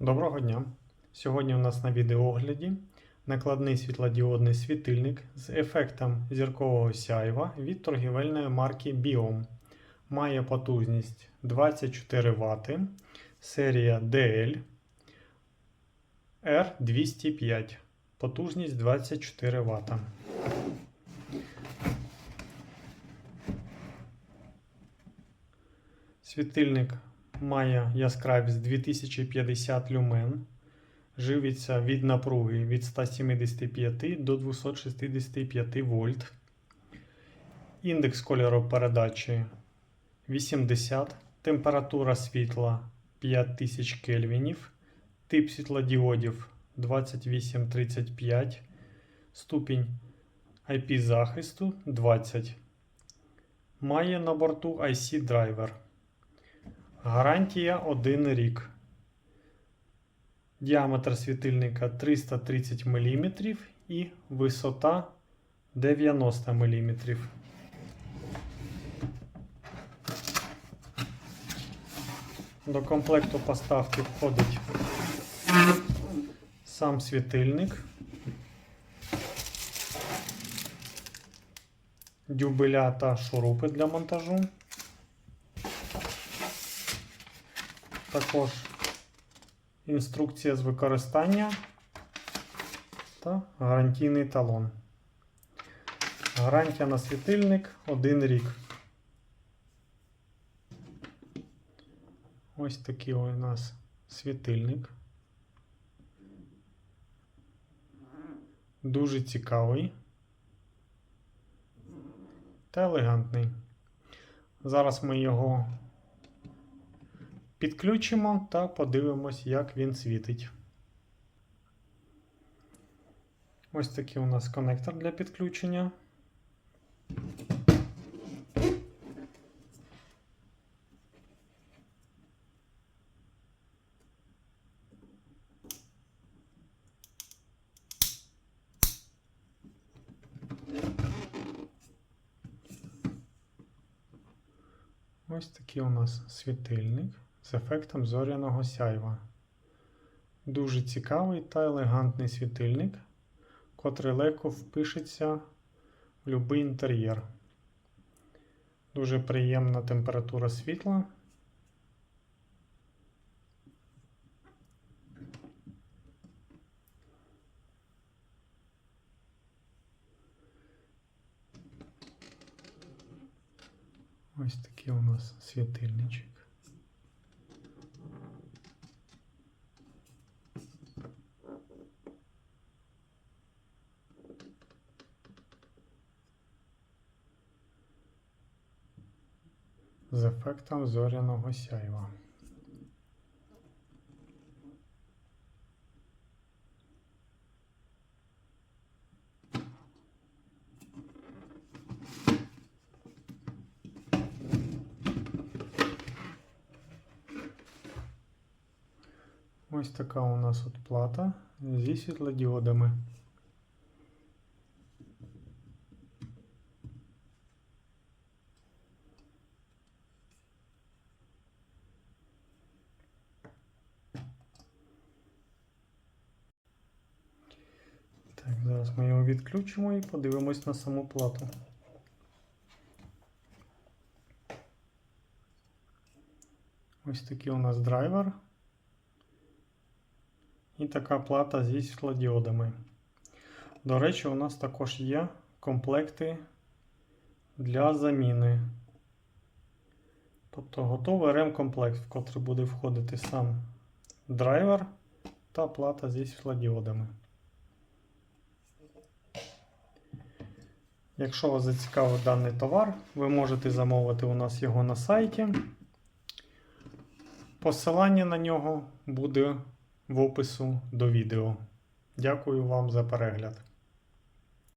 Доброго дня! Сьогодні у нас на відеоогляді накладний світлодіодний світильник з ефектом зіркового сяйва від торгівельної марки Biom. Має потужність 24 Вт, серія DL R205, потужність 24 Вт. Світильник має яскравість 2050 люмен. Живиться від напруги від 175 до 265 вольт. Індекс кольоропередачі 80. Температура світла 5000 кельвінів. Тип світлодіодів 2835. Ступінь IP захисту 20. Має на борту IC драйвер. Гарантія 1 рік. Діаметр світильника 330 мм і висота 90 мм. До комплекту поставки входить сам світильник, дюбеля та шурупи для монтажу. Також інструкція з використання та гарантійний талон. Гарантія на світильник 1 рік. Ось такий у нас світильник. Дуже цікавий та елегантний. Зараз ми його Підключимо та подивимось, як він світить. Ось такий у нас коннектор для підключення. Ось такий у нас світильник з ефектом зоряного сяйва. Дуже цікавий та елегантний світильник, котрий легко впишеться в будь-який інтер'єр. Дуже приємна температура світла. Ось такий у нас світильничок. З ефектом зоряного сяйва. Ось така у нас от плата зі світлодіодами. Зараз ми його відключимо і подивимось на саму плату. Ось такий у нас драйвер. І така плата зі світлодіодами. До речі, у нас також є комплекти для заміни. Тобто готовий ремкомплект, в котрий буде входити сам драйвер та плата зі світлодіодами. Якщо вас зацікавив даний товар, ви можете замовити у нас його на сайті. Посилання на нього буде в опису до відео. Дякую вам за перегляд.